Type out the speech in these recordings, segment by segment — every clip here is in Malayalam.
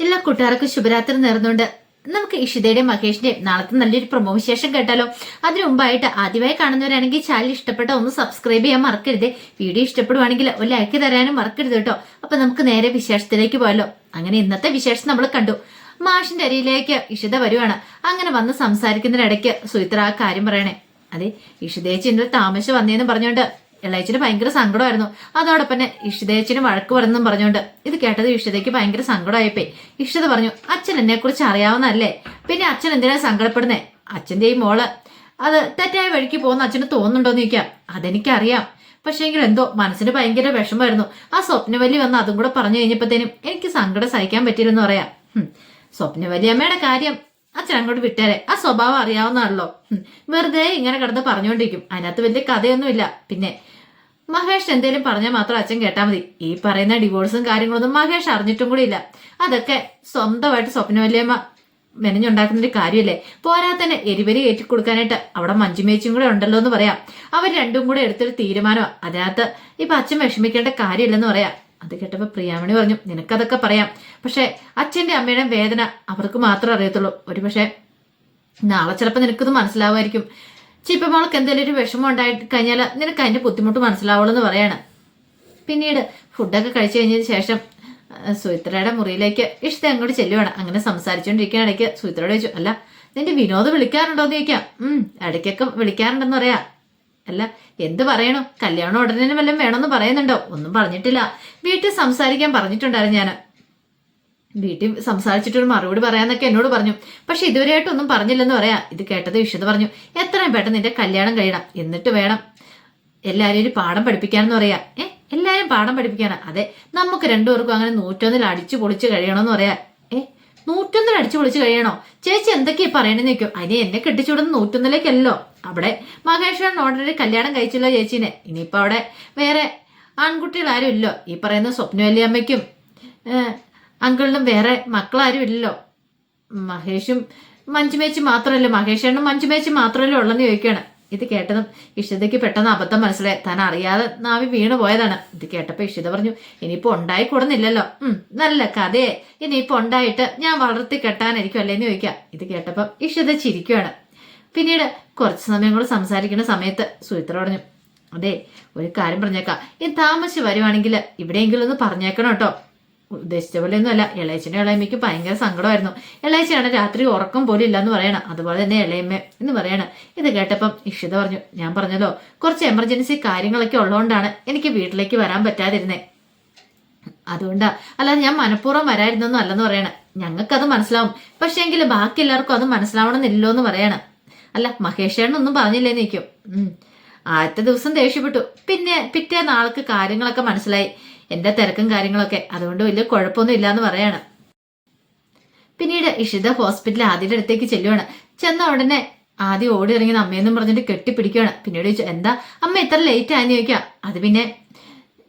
എല്ലാ കൂട്ടുകാർക്കും ശുഭരാത്രി നേർന്നുകൊണ്ട്. നമുക്ക് ഇഷിതയുടെയും മഹേഷിന്റെയും നാളത്തെ നല്ലൊരു പ്രൊമോ വിശേഷം കേട്ടാലോ? അതിനു മുമ്പായിട്ട് ആദ്യമായി കാണുന്നവരാണെങ്കിൽ ചാനൽ ഇഷ്ടപ്പെട്ട ഒന്ന് സബ്സ്ക്രൈബ് ചെയ്യാൻ മറക്കരുത്. വീഡിയോ ഇഷ്ടപ്പെടുവാണെങ്കിൽ ഒരു ലൈക്ക് തരാനും മറക്കരുത് കേട്ടോ. അപ്പൊ നമുക്ക് നേരെ വിശേഷത്തിലേക്ക് പോയാലോ? അങ്ങനെ ഇന്നത്തെ വിശേഷം നമ്മൾ കണ്ടു. മാഷിന്റെ അരിയിലേക്ക് ഇഷിത വരുവാണ്. അങ്ങനെ വന്ന് സംസാരിക്കുന്നതിനിടയ്ക്ക് സുഹിത്ര ആ കാര്യം പറയണേ. അതെ ഇഷിതേച്ചി ഇന്നലെ താമസിച്ച് വന്നേന്ന് പറഞ്ഞോണ്ട് ഇളയച്ചിന് ഭയങ്കര സങ്കടമായിരുന്നു. അതോടൊപ്പം തന്നെ ഇഷിതേച്ചിന് വഴക്ക് പറഞ്ഞെന്നും പറഞ്ഞുകൊണ്ട്. ഇത് കേട്ടത് ഇഷിതയ്ക്ക് ഭയങ്കര സങ്കടമായിപ്പോയി ഇഷിത പറഞ്ഞു അച്ഛൻ എന്നെ കുറിച്ച് അറിയാവുന്നതല്ലേ? പിന്നെ അച്ഛൻ എന്തിനാ സങ്കടപ്പെടുന്നേ? അച്ഛന്റെ ഈ മോൾ അത് തെറ്റായ വഴിക്ക് പോകുന്ന അച്ഛന് തോന്നുന്നുണ്ടോന്ന് ചോദിക്കാം. അതെനിക്കറിയാം. പക്ഷേങ്കിൽ എന്തോ മനസ്സിന് ഭയങ്കര വിഷമമായിരുന്നു. ആ സ്വപ്നവല്ലി വന്ന് അതും കൂടെ പറഞ്ഞു കഴിഞ്ഞപ്പോഴത്തേനും എനിക്ക് സങ്കടം സഹിക്കാൻ പറ്റില്ലെന്ന് പറയാം. സ്വപ്നവല്ലി അമ്മയുടെ കാര്യം അച്ഛൻ അങ്ങോട്ട് വിട്ടേരെ. ആ സ്വഭാവം അറിയാവുന്നതാണല്ലോ. വെറുതെ ഇങ്ങനെ കിടന്ന് പറഞ്ഞുകൊണ്ടിരിക്കും. അതിനകത്ത് വലിയ കഥയൊന്നുമില്ല. പിന്നെ മഹേഷ് എന്തേലും പറഞ്ഞാൽ മാത്രം അച്ഛൻ കേട്ടാൽ മതി. ഈ പറയുന്ന ഡിവോഴ്സും കാര്യങ്ങളൊന്നും മഹേഷ് അറിഞ്ഞിട്ടും കൂടി ഇല്ല. അതൊക്കെ സ്വന്തമായിട്ട് സ്വപ്നവല്യമ്മ മെനഞ്ഞുണ്ടാക്കുന്ന ഒരു കാര്യമല്ലേ പോരാ തന്നെ എരിവരി ഏറ്റിക്കൊടുക്കാനായിട്ട് അവിടെ മഞ്ചുമേച്ചും കൂടെ ഉണ്ടല്ലോ എന്ന് പറയാം. അവർ രണ്ടും കൂടെ എടുത്തൊരു തീരുമാനമാണ് അതിനകത്ത് ഇപ്പൊ അച്ഛൻ വിഷമിക്കേണ്ട കാര്യമില്ലെന്ന് പറയാം. അത് കേട്ടപ്പോ പ്രിയാമണി പറഞ്ഞു നിനക്കതൊക്കെ പറയാം. പക്ഷെ അച്ഛന്റെ അമ്മയുടെ വേദന അവർക്ക് മാത്രമേ അറിയത്തുള്ളൂ. ഒരു പക്ഷേ നാളെ ചിലപ്പോൾ നിനക്കിത് മനസ്സിലാവുമായിരിക്കും. ചിപ്പമോൾക്ക് എന്തെങ്കിലും ഒരു വിഷമം ഉണ്ടായി കഴിഞ്ഞാൽ നിനക്ക് അതിന്റെ ബുദ്ധിമുട്ട് മനസ്സിലാവുള്ളൂ പറയാണ്. പിന്നീട് ഫുഡൊക്കെ കഴിച്ചു കഴിഞ്ഞതിന് ശേഷം സുഹിത്രയുടെ മുറിയിലേക്ക് ഇഷ്ട അങ്ങോട്ട് ചെല്ലുവാണ്. അങ്ങനെ സംസാരിച്ചുകൊണ്ടിരിക്കുന്ന ഇടയ്ക്ക് സുമിത്രയോട് ചോദിച്ചു അല്ല നിന്റെ വിനോദ് വിളിക്കാറുണ്ടോ എന്ന് ചോദിക്കാം. ഉം ഇടയ്ക്കൊക്കെ വിളിക്കാറുണ്ടെന്ന് പറയാ. അല്ല എന്ത് പറയണോ? കല്യാണം ഉടനെ വല്ലതും വേണമെന്ന് പറയുന്നുണ്ടോ? ഒന്നും പറഞ്ഞിട്ടില്ല. വീട്ടിൽ സംസാരിക്കാൻ പറഞ്ഞിട്ടുണ്ടായിരുന്നു ഞാൻ വീട്ടിൽ സംസാരിച്ചിട്ടൊരു മറുപടി പറയാന്നൊക്കെ എന്നോട് പറഞ്ഞു. പക്ഷെ ഇതുവരെയായിട്ട് ഒന്നും പറഞ്ഞില്ലെന്ന് പറയാ. ഇത് കേട്ടത് വിഷത് പറഞ്ഞു. എത്രയും പെട്ടെന്ന് നിന്റെ കല്യാണം കഴിയണം. എന്നിട്ട് വേണം എല്ലാവരും ഒരു പാഠം പഠിപ്പിക്കാനെന്ന് പറയാ. ഏ? എല്ലാവരും പാഠം പഠിപ്പിക്കാന? അതെ. നമുക്ക് രണ്ടുപേർക്കും അങ്ങനെ നൂറ്റൊന്നിൽ അടിച്ചു പൊളിച്ച് കഴിയണമെന്ന് പറയാ. ഏ? നൂറ്റൊന്നിൽ അടിച്ചു പൊളിച്ച് കഴിയണോ? ചേച്ചി എന്തൊക്കെയാ പറയണെന്ന് നിൽക്കും അതിനെ എന്നെ കെട്ടിച്ചുവിടുന്ന നൂറ്റൊന്നിലേക്കല്ലോ. അവിടെ മഹേശ്വരൻ ഓൾറെഡി കല്യാണം കഴിച്ചല്ലോ ചേച്ചീനെ. ഇനിയിപ്പോ അവിടെ വേറെ ആൺകുട്ടികൾ ആരും ഇല്ലോ. ഈ പറയുന്ന സ്വപ്നവല്ലിയമ്മയ്ക്കും അങ്കിളിനും വേറെ മക്കളാരും ഇല്ലല്ലോ മഹേഷും മഞ്ജുമേച്ചി മാത്രമല്ല? മഹേഷേണ്ണും മഞ്ജുമേച്ചി മാത്രമല്ലേ ഉള്ളെന്ന് ചോദിക്കുകയാണ്. ഇത് കേട്ടതും ഇഷിതയ്ക്ക് പെട്ടെന്ന് അബദ്ധം മനസ്സിലായി. താൻ അറിയാതെ നാവി വീണു പോയതാണ്. ഇത് കേട്ടപ്പോ ഇഷിത പറഞ്ഞു ഇനിയിപ്പോ ഉണ്ടായി കൂടുന്നില്ലല്ലോ ഉം നല്ല കഥയെ. ഇനിയിപ്പോ ഉണ്ടായിട്ട് ഞാൻ വളർത്തി കെട്ടാനായിരിക്കും അല്ലേന്ന് ചോദിക്കാം ഇത് കേട്ടപ്പോ ഇഷിത ചിരിക്കുകയാണ് പിന്നീട് കുറച്ച് സമയം കൂടെ സംസാരിക്കുന്ന സമയത്ത് സുഹിത്ര പറഞ്ഞു അതെ ഒരു കാര്യം പറഞ്ഞേക്കാം. ഈ താമസിച്ച് വരുവാണെങ്കിൽ ഇവിടെയെങ്കിലും ഒന്ന് പറഞ്ഞേക്കണം കേട്ടോ. ഉദ്ദേശിച്ച പോലെയൊന്നും അല്ല ഇളയച്ചനും ഇളയമ്മയ്ക്ക് ഭയങ്കര സങ്കടമായിരുന്നു. ഇളയച്ചയാണ് രാത്രി ഉറക്കം പോലും ഇല്ലെന്ന് പറയണം. അതുപോലെ തന്നെ ഇളയമ്മ എന്ന് പറയണം. ഇത് കേട്ടപ്പം ഇഷിത പറഞ്ഞു ഞാൻ പറഞ്ഞല്ലോ കുറച്ച് എമർജൻസി കാര്യങ്ങളൊക്കെ ഉള്ളതുകൊണ്ടാണ് എനിക്ക് വീട്ടിലേക്ക് വരാൻ പറ്റാതിരുന്നേ. അതുകൊണ്ടാ അല്ലാതെ ഞാൻ മനഃപൂർവം വരായിരുന്നൊന്നും അല്ലെന്ന് പറയണം. ഞങ്ങൾക്കത് മനസ്സിലാവും. പക്ഷേ എങ്കിൽ ബാക്കി എല്ലാവർക്കും അത് മനസ്സിലാവണമെന്നില്ലോ എന്ന് പറയണം. അല്ല മഹേഷേണ്ണൊന്നും പറഞ്ഞില്ലേ നിൽക്കും ആദ്യത്തെ ദിവസം ദേഷ്യപ്പെട്ടു. പിന്നെ പിറ്റേ നാൾക്ക് കാര്യങ്ങളൊക്കെ മനസ്സിലായി. എന്റെ തിരക്കും കാര്യങ്ങളൊക്കെ. അതുകൊണ്ട് വലിയ കുഴപ്പമൊന്നും ഇല്ലാന്ന് പറയാണ്. പിന്നീട് ഇഷിത ഹോസ്പിറ്റലിൽ ആദ്യയുടെ അടുത്തേക്ക് ചെല്ലുവാണ്. ചെന്ന ഉടനെ ആദ്യം ഓടി ഇറങ്ങി അമ്മയെന്നും പറഞ്ഞിട്ട് കെട്ടിപ്പിടിക്കുകയാണ് പിന്നീട് ചോദിച്ചു എന്താ? അമ്മ ഇത്ര ലേറ്റ് ആയെന്ന് ചോദിക്കാം? അത് പിന്നെ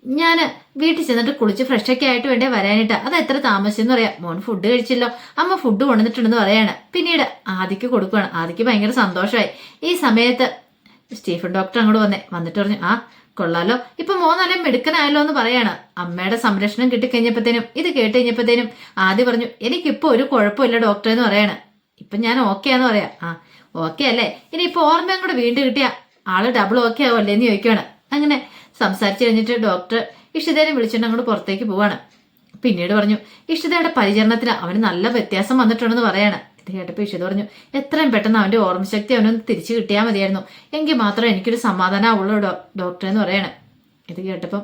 ഞാൻ വീട്ടിൽ ചെന്നിട്ട് കുളിച്ച് ഫ്രഷൊക്കെ ആയിട്ട് വേണ്ടേ വരാനിട്ട് അത് എത്ര താമസിച്ചെന്ന് പറയാം. മോൻ ഫുഡ് കഴിച്ചല്ലോ. അമ്മ ഫുഡ് കൊണ്ടുവന്നിട്ടുണ്ടെന്ന് പറയാണ്. പിന്നീട് ആദിക്ക് കൊടുക്കുകയാണ് ആദിക്ക് ഭയങ്കര സന്തോഷമായി. ഈ സമയത്ത് സ്റ്റീഫൻ ഡോക്ടർ അങ്ങോട്ട് വന്നേ. വന്നിട്ട് പറഞ്ഞു ആ കൊള്ളാലോ. ഇപ്പൊ മോൻ മെടുക്കനായല്ലോ എന്ന് പറയാണ്. അമ്മയുടെ സംരക്ഷണം കിട്ടിക്കഴിഞ്ഞപ്പോഴത്തേനും ഇത് കേട്ട് കഴിഞ്ഞപ്പോഴത്തേനും ആദ്യം പറഞ്ഞു എനിക്കിപ്പോ ഒരു കുഴപ്പമില്ല ഡോക്ടർ എന്ന് പറയാണ്. ഇപ്പൊ ഞാൻ ഓക്കെ ആന്ന് പറയാം. ആ ഓക്കെ അല്ലേ? ഇനി ഇപ്പൊ ഓർമ്മയും കൂടെ വീണ്ടും കിട്ടിയ ആൾ ഡബിൾ ഓക്കെ ആവല്ലേ എന്ന് ചോദിക്കുകയാണ് അങ്ങനെ സംസാരിച്ചു കഴിഞ്ഞിട്ട് ഡോക്ടർ ഇഷിതേനെ വിളിച്ചിട്ട് അങ്ങോട്ട് പുറത്തേക്ക് പോവാണ്. പിന്നീട് പറഞ്ഞു ഇഷിതയുടെ പരിചരണത്തിൽ അവന് നല്ല വ്യത്യാസം വന്നിട്ടുണ്ടെന്ന് പറയാണ്. ഇത് കേട്ടപ്പോൾ ഇഷിത പറഞ്ഞു എത്രയും പെട്ടെന്ന് അവന്റെ ഓർമ്മശക്തി അവനൊന്ന് തിരിച്ചു കിട്ടിയാൽ മതിയായിരുന്നു. എങ്കിൽ മാത്രമേ എനിക്കൊരു സമാധാനമുള്ളൂ ഡോ ഡോക്ടർ എന്ന് പറയണേ. ഇത് കേട്ടപ്പം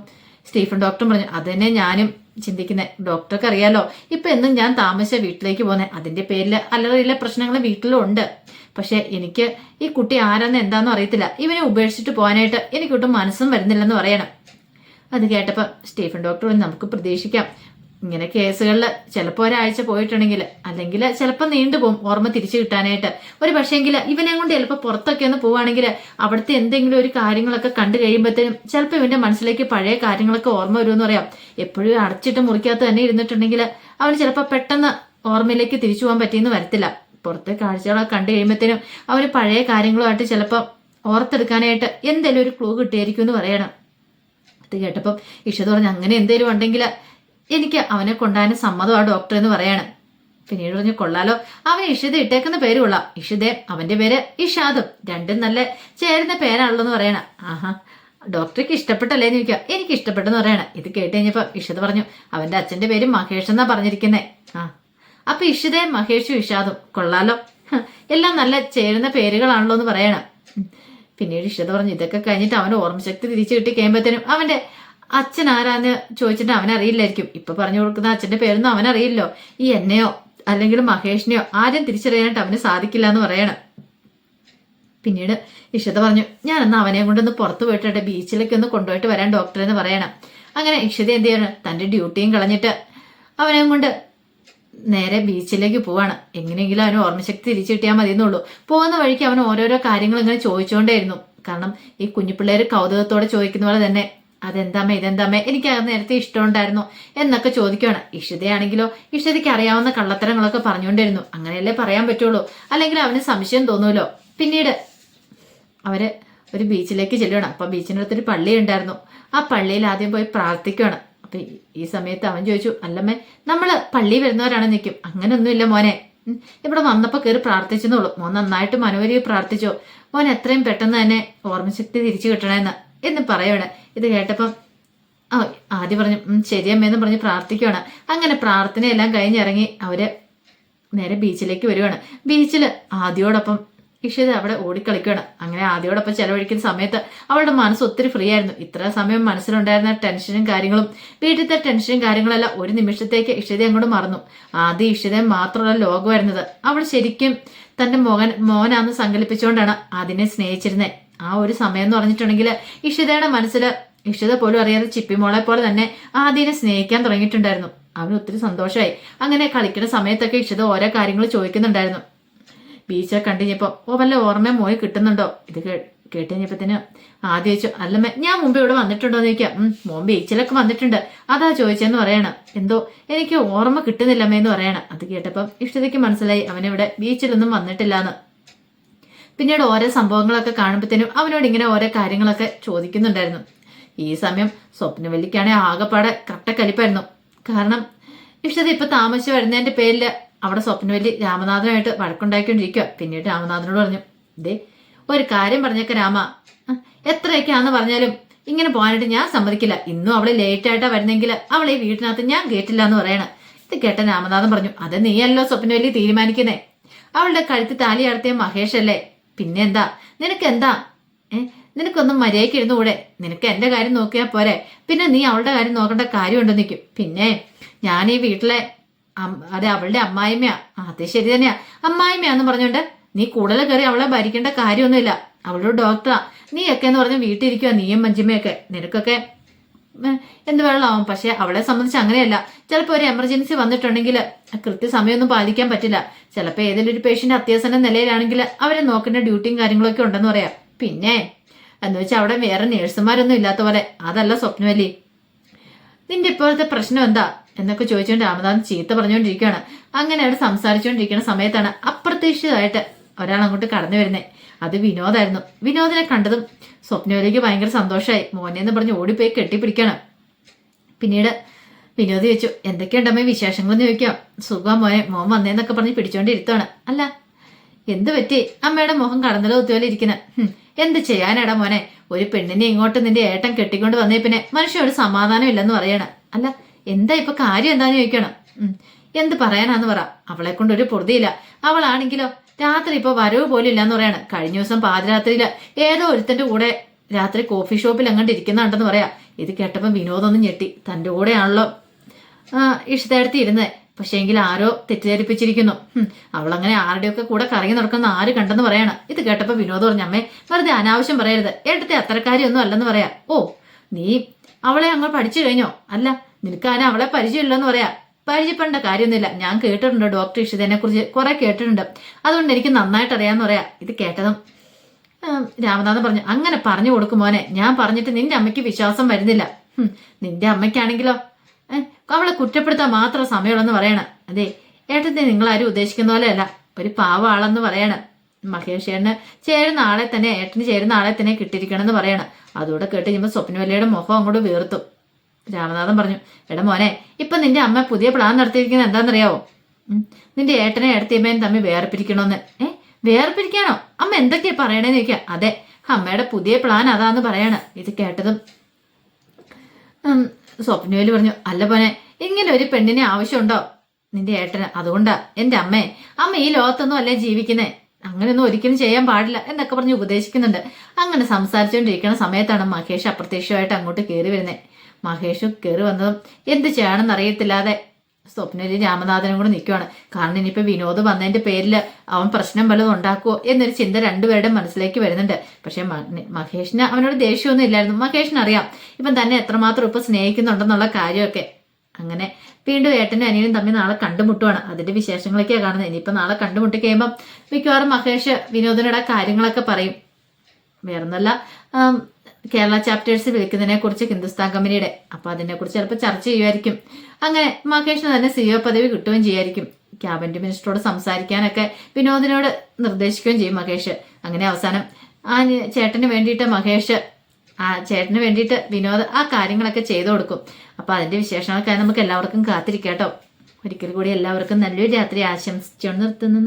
സ്റ്റീഫൻ ഡോക്ടറും പറഞ്ഞു അത് തന്നെ ഞാനും ചിന്തിക്കുന്നത് ഡോക്ടർക്ക് അറിയാലോ ഇപ്പം എന്നും ഞാൻ താമസിച്ച വീട്ടിലേക്ക് പോകുന്നത് അതിന്റെ പേരിൽ അല്ലറിയില്ല പ്രശ്നങ്ങൾ വീട്ടിലും ഉണ്ട് പക്ഷേ എനിക്ക് ഈ കുട്ടി ആരാന്ന് എന്താണെന്നും അറിയത്തില്ല. ഇവനെ ഉപേക്ഷിച്ചിട്ട് പോകാനായിട്ട് എനിക്കൊട്ടും മനസ്സും വരുന്നില്ലെന്ന് പറയണം. അത് കേട്ടപ്പോൾ സ്റ്റീഫൻ ഡോക്ടർ നമുക്ക് പ്രതീക്ഷിക്കാം. ഇങ്ങനെ കേസുകളിൽ ചിലപ്പോൾ ഒരാഴ്ച പോയിട്ടുണ്ടെങ്കിൽ അല്ലെങ്കിൽ ചിലപ്പോൾ നീണ്ടുപോകും ഓർമ്മ തിരിച്ചു കിട്ടാനായിട്ട്. ഒരു പക്ഷേങ്കിൽ ഇവനെ കൊണ്ട് ചിലപ്പോൾ പുറത്തൊക്കെ ഒന്ന് പോവുകയാണെങ്കിൽ അവിടുത്തെ എന്തെങ്കിലും ഒരു കാര്യങ്ങളൊക്കെ കണ്ടു കഴിയുമ്പോഴത്തേനും ചിലപ്പോൾ ഇവന്റെ മനസ്സിലേക്ക് പഴയ കാര്യങ്ങളൊക്കെ ഓർമ്മ വരുമെന്ന് പറയാം. എപ്പോഴും അടച്ചിട്ട് മുറിക്കാത്ത തന്നെ ഇരുന്നിട്ടുണ്ടെങ്കിൽ അവന് ചിലപ്പോൾ പെട്ടെന്ന് ഓർമ്മയിലേക്ക് തിരിച്ചു പോകാൻ പറ്റിയെന്ന് വരത്തില്ല. പുറത്തെ കാഴ്ചകളൊക്കെ കണ്ടു കഴിയുമ്പോഴത്തേനും അവന് പഴയ കാര്യങ്ങളുമായിട്ട് ചിലപ്പോൾ ഓർത്തെടുക്കാനായിട്ട് എന്തെങ്കിലും ഒരു ക്ലൂ കിട്ടിയായിരിക്കും എന്ന് പറയണം. അത് കേട്ടപ്പം ഇഷത് അങ്ങനെ എന്തെങ്കിലും ഉണ്ടെങ്കിൽ എനിക്ക് അവനെ കൊണ്ടുപോകാൻ സമ്മതമാ ഡോക്ടർ എന്ന് പറയാണ്. പിന്നീട് പറഞ്ഞു കൊള്ളാലോ. അവൻ ഇഷിത ഇട്ടേക്കുന്ന പേര് കൊള്ളാം. ഇഷിതേ അവന്റെ പേര് ഇഷാദും. രണ്ടും നല്ല ചേരുന്ന പേരാണല്ലോ എന്ന് പറയണ. ആഹാ ഡോക്ടർക്ക് ഇഷ്ടപ്പെട്ടല്ലേ എന്ന് ചോദിക്കുക എനിക്ക് ഇഷ്ടപ്പെട്ടെന്ന് പറയണ. ഇത് കേട്ട് കഴിഞ്ഞപ്പോ ഇഷിത പറഞ്ഞു അവന്റെ അച്ഛന്റെ പേര് മഹേഷ് എന്നാ പറഞ്ഞിരിക്കുന്നേ. ആ അപ്പൊ ഇഷിതേ മഹേഷും ഇഷാദും. കൊള്ളാലോ. എല്ലാം നല്ല ചേരുന്ന പേരുകളാണല്ലോ എന്ന് പറയണം. പിന്നീട് ഇഷിത പറഞ്ഞു ഇതൊക്കെ കഴിഞ്ഞിട്ട് അവന് ഓർമ്മശക്തി തിരിച്ചു കിട്ടി കഴിയുമ്പോഴത്തേനും അവന്റെ അച്ഛൻ ആരാന്ന് ചോദിച്ചിട്ട് അവനറിയില്ലായിരിക്കും. ഇപ്പൊ പറഞ്ഞു കൊടുക്കുന്ന അച്ഛന്റെ പേരൊന്നും അവനറിയില്ലോ. ഈ എന്നെയോ അല്ലെങ്കിൽ മഹേഷിനെയോ ആരും തിരിച്ചറിയാനായിട്ട് അവന് സാധിക്കില്ല എന്ന് പറയണം. പിന്നീട് ഇഷിത പറഞ്ഞു ഞാൻ എന്നാ അവനെ കൊണ്ടൊന്ന് പുറത്ത് പോയിട്ടെ ബീച്ചിലേക്ക് ഒന്ന് കൊണ്ടുപോയിട്ട് വരാൻ ഡോക്ടർ എന്ന് പറയണം. അങ്ങനെ ഇഷിത എന്ത് ചെയ്യണം? തന്റെ ഡ്യൂട്ടിയും കളഞ്ഞിട്ട് അവനെ കൊണ്ട് നേരെ ബീച്ചിലേക്ക് പോവാണ്. എങ്ങനെയെങ്കിലും അവന് ഓർമ്മശക്തി തിരിച്ചു കിട്ടിയാൽ മതി എന്നുള്ളൂ പോകുന്ന വഴിക്ക് അവൻ ഓരോരോ കാര്യങ്ങൾ ഇങ്ങനെ ചോദിച്ചുകൊണ്ടേയിരുന്നു കാരണം ഈ കുഞ്ഞുപിള്ളേർ കൗതുകത്തോടെ ചോദിക്കുന്ന പോലെ തന്നെ അതെന്താമ്മേ ഇതെന്താമ്മേ എനിക്ക് അത് നേരത്തെ ഇഷ്ടമുണ്ടായിരുന്നു എന്നൊക്കെ ചോദിക്കുകയാണ് ഇഷിതയാണെങ്കിലോ ഇഷിതയ്ക്ക് അറിയാവുന്ന കള്ളത്തരങ്ങളൊക്കെ പറഞ്ഞുകൊണ്ടിരുന്നു. അങ്ങനെയല്ലേ പറയാൻ പറ്റുള്ളൂ. അല്ലെങ്കിൽ അവന് സംശയം തോന്നൂലോ? പിന്നീട് അവർ ഒരു ബീച്ചിലേക്ക് ചെല്ലുകയാണ് അപ്പൊ ബീച്ചിനടുത്തൊരു പള്ളി ഉണ്ടായിരുന്നു. ആ പള്ളിയിൽ ആദ്യം പോയി പ്രാർത്ഥിക്കുകയാണ് അപ്പൊ ഈ- സമയത്ത് അവൻ ചോദിച്ചു അല്ലമ്മേ നമ്മൾ പള്ളി വരുന്നവരാണ് നിൽക്കും അങ്ങനെയൊന്നുമില്ല മോനെ. ഇവിടെ വന്നപ്പോ കയറി പ്രാർത്ഥിച്ചെന്നുള്ളൂ മോൻ നന്നായിട്ട് മനോഹരി പ്രാർത്ഥിച്ചു. മോൻ എത്രയും പെട്ടെന്ന് തന്നെ ഓർമ്മശക്തി തിരിച്ചു കിട്ടണമെന്ന് എന്ന് പറയാണ് ഇത് കേട്ടപ്പം ആദ്യം പറഞ്ഞു "ഉം, ശരിയമ്മേന്ന് പറഞ്ഞ് പ്രാർത്ഥിക്കുകയാണ് അങ്ങനെ പ്രാർത്ഥനയെല്ലാം കഴിഞ്ഞിറങ്ങി അവർ നേരെ ബീച്ചിലേക്ക് വരുവാണ്. ബീച്ചിൽ ആദ്യോടൊപ്പം ഇഷിത അവിടെ ഓടിക്കളിക്കുകയാണ് അങ്ങനെ ആദ്യോടൊപ്പം ചെലവഴിക്കുന്ന സമയത്ത് അവളുടെ മനസ്സ് ഒത്തിരി ഫ്രീ ആയിരുന്നു. ഇത്ര സമയം മനസ്സിലുണ്ടായിരുന്ന ടെൻഷനും കാര്യങ്ങളും വീട്ടിലത്തെ ടെൻഷനും കാര്യങ്ങളെല്ലാം ഒരു നിമിഷത്തേക്ക് ഇഷിത അങ്ങോട്ട് മറന്നു. ആദ്യം ഇഷിതയെ മാത്രമുള്ള ലോകമായിരുന്നത്. അവൾ ശരിക്കും തന്റെ മോഹൻ മോനാന്ന് സങ്കല്പിച്ചുകൊണ്ടാണ് അതിനെ സ്നേഹിച്ചിരുന്നത് ആ ഒരു സമയം എന്ന് പറഞ്ഞിട്ടുണ്ടെങ്കിൽ ഇഷിതയുടെ മനസ്സിൽ ഇഷിത പോലും അറിയാതെ ചിപ്പിമോളെ പോലെ തന്നെ ആദ്യനെ സ്നേഹിക്കാൻ തുടങ്ങിയിട്ടുണ്ടായിരുന്നു. അവന് ഒത്തിരി സന്തോഷമായി. അങ്ങനെ കളിക്കുന്ന സമയത്തൊക്കെ ഇഷിത ഓരോ കാര്യങ്ങൾ ചോദിക്കുന്നുണ്ടായിരുന്നു. ബീച്ചൊക്കെ കണ്ടുകഴിഞ്ഞപ്പോൾ ഓ വല്ല ഓർമ്മ മോയി കിട്ടുന്നുണ്ടോ? ഇത് കേ കേട്ട് കഴിഞ്ഞപ്പത്തിന് ആദ്യം ചോദിച്ചു അല്ലമ്മ ഞാൻ മുമ്പ് ഇവിടെ വന്നിട്ടുണ്ടോ? എന്ന് ചോദിക്കാം മോൻ ബീച്ചിലൊക്കെ വന്നിട്ടുണ്ട്. അതാ ചോദിച്ചെന്ന് പറയണം. എന്തോ എനിക്ക് ഓർമ്മ കിട്ടുന്നില്ലമ്മ എന്ന് പറയണം. അത് കേട്ടപ്പം ഇഷ്ടതയ്ക്ക് മനസ്സിലായി അവനിവിടെ ബീച്ചിലൊന്നും വന്നിട്ടില്ലാന്ന്. പിന്നീട് ഓരോ സംഭവങ്ങളൊക്കെ കാണുമ്പോഴത്തേനും അവനോട് ഇങ്ങനെ ഓരോ കാര്യങ്ങളൊക്കെ ചോദിക്കുന്നുണ്ടായിരുന്നു. ഈ സമയം സ്വപ്നവല്ലിക്കാണെങ്കിൽ ആകെപ്പാടെ കട്ടക്കലിപ്പായിരുന്നു കാരണം ഇഷ്ടത ഇപ്പൊ താമസിച്ച് വരുന്നതിന്റെ പേരിൽ അവിടെ സ്വപ്നവല്ലി രാമനാഥനുമായിട്ട് വഴക്കുണ്ടാക്കിക്കൊണ്ടിരിക്കുക പിന്നീട് രാമനാഥനോട് പറഞ്ഞു ദേ ഒരു കാര്യം പറഞ്ഞേക്ക രാമ. എത്രയൊക്കെയാന്ന് പറഞ്ഞാലും ഇങ്ങനെ പോകാനായിട്ട് ഞാൻ സമ്മതിക്കില്ല. ഇന്നും അവൾ ലേറ്റ് ആയിട്ടാ വരുന്നെങ്കിൽ അവളെ ഈ വീട്ടിനകത്ത് ഞാൻ കേട്ടില്ല എന്ന് പറയണം. ഇത് കേട്ട രാമനാഥൻ പറഞ്ഞു അത് നീയല്ലോ സ്വപ്നവല്ലി തീരുമാനിക്കുന്നേ. അവളുടെ കഴുത്ത് താലി അടത്തിയ മഹേഷ് അല്ലേ പിന്നെ നിനക്കെന്താ? ഏ? നിനക്കൊന്നും മര്യാദയ്ക്ക് ഇരുന്നുകൂടെ നിനക്ക് എന്റെ കാര്യം നോക്കിയാൽ പോരെ. പിന്നെ നീ അവളുടെ കാര്യം നോക്കേണ്ട കാര്യമുണ്ടോ നിൽക്കും പിന്നെ ഞാൻ ഈ വീട്ടിലെ അതെ അവളുടെ അമ്മായിമ്മയാ. അത് ശരി തന്നെയാ. അമ്മായിമ്മയാന്ന് പറഞ്ഞോണ്ട് നീ കൂടുതൽ കയറി അവളെ ഭരിക്കേണ്ട കാര്യമൊന്നുമില്ല. അവളൊരു ഡോക്ടറാ ഒക്കെ എന്ന് പറഞ്ഞ് വീട്ടിലിരിക്കുക നീയും മഞ്ജുമ്മയൊക്കെ നിനക്കൊക്കെ എന്ത് വെള്ളമാവും പക്ഷെ അവളെ സംബന്ധിച്ച് അങ്ങനെയല്ല. ചിലപ്പോൾ ഒരു എമർജൻസി വന്നിട്ടുണ്ടെങ്കിൽ കൃത്യസമയമൊന്നും പാലിക്കാൻ പറ്റില്ല. ചിലപ്പോൾ ഏതെങ്കിലും ഒരു പേഷ്യന്റ് അത്യാസന്ന നിലയിലാണെങ്കിൽ അവരെ നോക്കേണ്ട ഡ്യൂട്ടിയും കാര്യങ്ങളൊക്കെ ഉണ്ടെന്ന് പറയാം. പിന്നെ എന്ന് വെച്ചാൽ അവിടെ വേറെ നേഴ്സുമാരൊന്നും ഇല്ലാത്ത പോലെ. അതല്ല സ്വപ്നവല്ലി നിന്റെ ഇപ്പോഴത്തെ പ്രശ്നം എന്താ? എന്നൊക്കെ ചോദിച്ചുകൊണ്ട് രാമനാഥൻ ചീത്ത പറഞ്ഞുകൊണ്ടിരിക്കുകയാണ്. അങ്ങനെ അവിടെ സംസാരിച്ചുകൊണ്ടിരിക്കുന്ന സമയത്താണ് അപ്രതീക്ഷിതമായിട്ട് ഒരാൾ അങ്ങോട്ട് കടന്നു വരുന്നത് അത് വിനോദായിരുന്നു. വിനോദിനെ കണ്ടതും സ്വപ്നയിലേക്ക് ഭയങ്കര സന്തോഷമായി മോനെ എന്ന് പറഞ്ഞ് ഓടിപ്പോയി കെട്ടിപ്പിടിക്കണം. പിന്നീട് വിനോദ് ചോദിച്ചു എന്തൊക്കെയുണ്ടമ്മേ വിശേഷങ്ങളെന്ന് ചോദിക്കാം. സുഖം മോനെ മോൻ വന്നേന്നൊക്കെ പറഞ്ഞ് പിടിച്ചോണ്ടിരുത്താണ് അല്ല എന്ത് പറ്റി? അമ്മയുടെ മുഖം കടന്നലോ കുത്തിയോലെ ഇരിക്കുന്നത് എന്ത് ചെയ്യാനാടാ മോനെ? ഒരു പെണ്ണിനെ ഇങ്ങോട്ട് നിന്റെ ഏട്ടൻ കെട്ടിക്കൊണ്ട് വന്നേ പിന്നെ മനുഷ്യ ഒരു സമാധാനം ഇല്ലെന്ന് പറയണം. അല്ല എന്താ ഇപ്പൊ കാര്യം എന്താന്ന് ചോദിക്കണം. എന്ത് പറയാനാന്ന് പറ. അവളെ കൊണ്ട് ഒരു പൊറുതിയില്ല. അവളാണെങ്കിലോ? രാത്രി ഇപ്പൊ വരവ് പോലും ഇല്ലാന്ന് പറയാണ്. കഴിഞ്ഞ ദിവസം പാതിരാത്രിയിൽ ഏതോ ഒരുത്തന്റെ കൂടെ രാത്രി കോഫി ഷോപ്പിൽ അങ്ങോട്ട് ഇരിക്കുന്നുണ്ടെന്ന് പറയാ. ഇത് കേട്ടപ്പം വിനോദൊന്നും ഞെട്ടി. തന്റെ കൂടെയാണല്ലോ ഇഷ്ടത്തി ഇരുന്നേ. പക്ഷേ എങ്കിൽ ആരോ തെറ്റിദ്ധരിപ്പിച്ചിരിക്കുന്നു. അവളങ്ങനെ ആരുടെയൊക്കെ കൂടെ കറങ്ങി നടക്കുന്ന ആര് കണ്ടെന്ന് പറയാണ്. ഇത് കേട്ടപ്പോ വിനോദ് പറഞ്ഞു അമ്മേ വെറുതെ അനാവശ്യം പറയരുത്. ഏട്ടത്തെ അത്തരക്കാരിയൊന്നും അല്ലെന്ന് പറയാ. ഓ നീ അവളെ അങ്ങോട്ട് പഠിച്ചു കഴിഞ്ഞോ? അല്ല നിനക്ക് അവളെ പരിചയമില്ലെന്ന് പറയാ. പരിചയപ്പെടേണ്ട കാര്യമൊന്നുമില്ല. ഞാൻ കേട്ടിട്ടുണ്ട് ഡോക്ടർ ഇഷിതനെ കുറിച്ച് കുറെ കേട്ടിട്ടുണ്ട്. അതുകൊണ്ട് എനിക്ക് നന്നായിട്ട് അറിയാന്ന് പറയാ. ഇത് കേട്ടതും രാമനാഥൻ പറഞ്ഞു അങ്ങനെ പറഞ്ഞു കൊടുക്കും മോനെ. ഞാൻ പറഞ്ഞിട്ട് നിന്റെ അമ്മയ്ക്ക് വിശ്വാസം വരുന്നില്ല. നിന്റെ അമ്മയ്ക്കാണെങ്കിലോ? അവളെ കുറ്റപ്പെടുത്താൻ മാത്രം സമയമുള്ളെന്ന് പറയണ. അതെ ഏട്ടത്തെ നിങ്ങളാരും ഉദ്ദേശിക്കുന്ന പോലെയല്ല. ഒരു പാവ ആളെന്ന് പറയണം. മഹേഷ് ഏട്ടന് ചേരുന്ന ആളെ തന്നെ ഏട്ടന് ചേരുന്ന ആളെ തന്നെ കിട്ടിയിരിക്കണം എന്ന് പറയണം. അതുകൂടെ കേട്ട് കഴിയുമ്പോൾ സ്വപ്നവല്ലയുടെ മുഖം അങ്ങോട്ട് വീർത്തു. രാമനാഥൻ പറഞ്ഞു എടാ മോനെ ഇപ്പൊ നിന്റെ അമ്മ പുതിയ പ്ലാൻ നടത്തിയിരിക്കുന്നത് എന്താണെന്നറിയാവോ? നിന്റെ ഏട്ടനെ ഏടത്തിയമ്മയും തമ്മിൽ വേർപിരിക്കണമെന്ന് ഏ വേർപിരിക്കാനോ? അമ്മ എന്തൊക്കെയാ പറയണേന്ന് ചോദിക്കുക അതെ അമ്മയുടെ പുതിയ പ്ലാൻ അതാന്ന് പറയാണ് ഇത് കേട്ടതും. സ്വപ്നവേലി പറഞ്ഞു അല്ല പോനെ ഇങ്ങനെ ഒരു പെണ്ണിനെ ആവശ്യമുണ്ടോ? നിന്റെ ഏട്ടന് അതുകൊണ്ടാ എന്റെ അമ്മേ അമ്മ ഈ ലോകത്തൊന്നും അല്ലേ ജീവിക്കുന്നേ? അങ്ങനെയൊന്നും ഒരിക്കലും ചെയ്യാൻ പാടില്ല എന്നൊക്കെ പറഞ്ഞ് ഉപദേശിക്കുന്നുണ്ട്. അങ്ങനെ സംസാരിച്ചുകൊണ്ടിരിക്കുന്ന സമയത്താണ് മഹേഷ് അപ്രത്യക്ഷമായിട്ട് അങ്ങോട്ട് കയറി വരുന്നത് മഹേഷ് കയറി വന്നതും എന്ത് ചെയ്യണമെന്ന് അറിയത്തില്ലാതെ സ്വപ്നയിൽ രാമനാഥനും കൂടെ നിൽക്കുവാണ് കാരണം ഇനിയിപ്പോൾ വിനോദ് വന്നതിന്റെ പേരിൽ അവൻ പ്രശ്നം വല്ലതും ഉണ്ടാക്കുമോ എന്നൊരു ചിന്ത രണ്ടുപേരുടെ മനസ്സിലേക്ക് വരുന്നുണ്ട്. പക്ഷേ മഹേഷിന് അവനോട് ദേഷ്യമൊന്നും ഇല്ലായിരുന്നു. മഹേഷിന് അറിയാം. ഇപ്പം തന്നെ എത്രമാത്രം ഇപ്പൊ സ്നേഹിക്കുന്നുണ്ടെന്നുള്ള കാര്യമൊക്കെ. അങ്ങനെ വീണ്ടും ഏട്ടനും അനിയനും തമ്മിൽ നാളെ കണ്ടുമുട്ടുവാണ്. അതിന്റെ വിശേഷങ്ങളൊക്കെയാണ് കാണുന്നത്. ഇനിയിപ്പോൾ നാളെ കണ്ടുമുട്ടി കഴിയുമ്പം മിക്കവാറും മഹേഷ് വിനോദിനോട് കാര്യങ്ങളൊക്കെ പറയും. വേറൊന്നല്ല കേരള ചാപ്റ്റേഴ്സ് വിളിക്കുന്നതിനെ കുറിച്ച് ഹിന്ദുസ്ഥാൻ കമ്പനിയുടെ അപ്പൊ അതിനെ കുറിച്ച് ചിലപ്പോൾ ചർച്ച ചെയ്യുമായിരിക്കും. അങ്ങനെ മഹേഷിന് തന്നെ സിഇഒ പദവി കിട്ടുകയും ചെയ്യായിരിക്കും. ക്യാബിനറ്റ് മിനിസ്റ്ററോട് സംസാരിക്കാനൊക്കെ വിനോദിനോട് നിർദ്ദേശിക്കുകയും ചെയ്യും മഹേഷ്. അങ്ങനെ അവസാനം ആ ചേട്ടന് വേണ്ടിയിട്ട് മഹേഷ് ആ ചേട്ടന് വേണ്ടിയിട്ട് വിനോദ് ആ കാര്യങ്ങളൊക്കെ ചെയ്തു കൊടുക്കും. അപ്പൊ അതിന്റെ വിശേഷങ്ങൾക്കായി നമുക്ക് എല്ലാവർക്കും കാത്തിരിക്കാം കേട്ടോ. ഒരിക്കൽ കൂടി എല്ലാവർക്കും നല്ലൊരു രാത്രി ആശംസിച്ചുകൊണ്ട് നിർത്തുന്നു.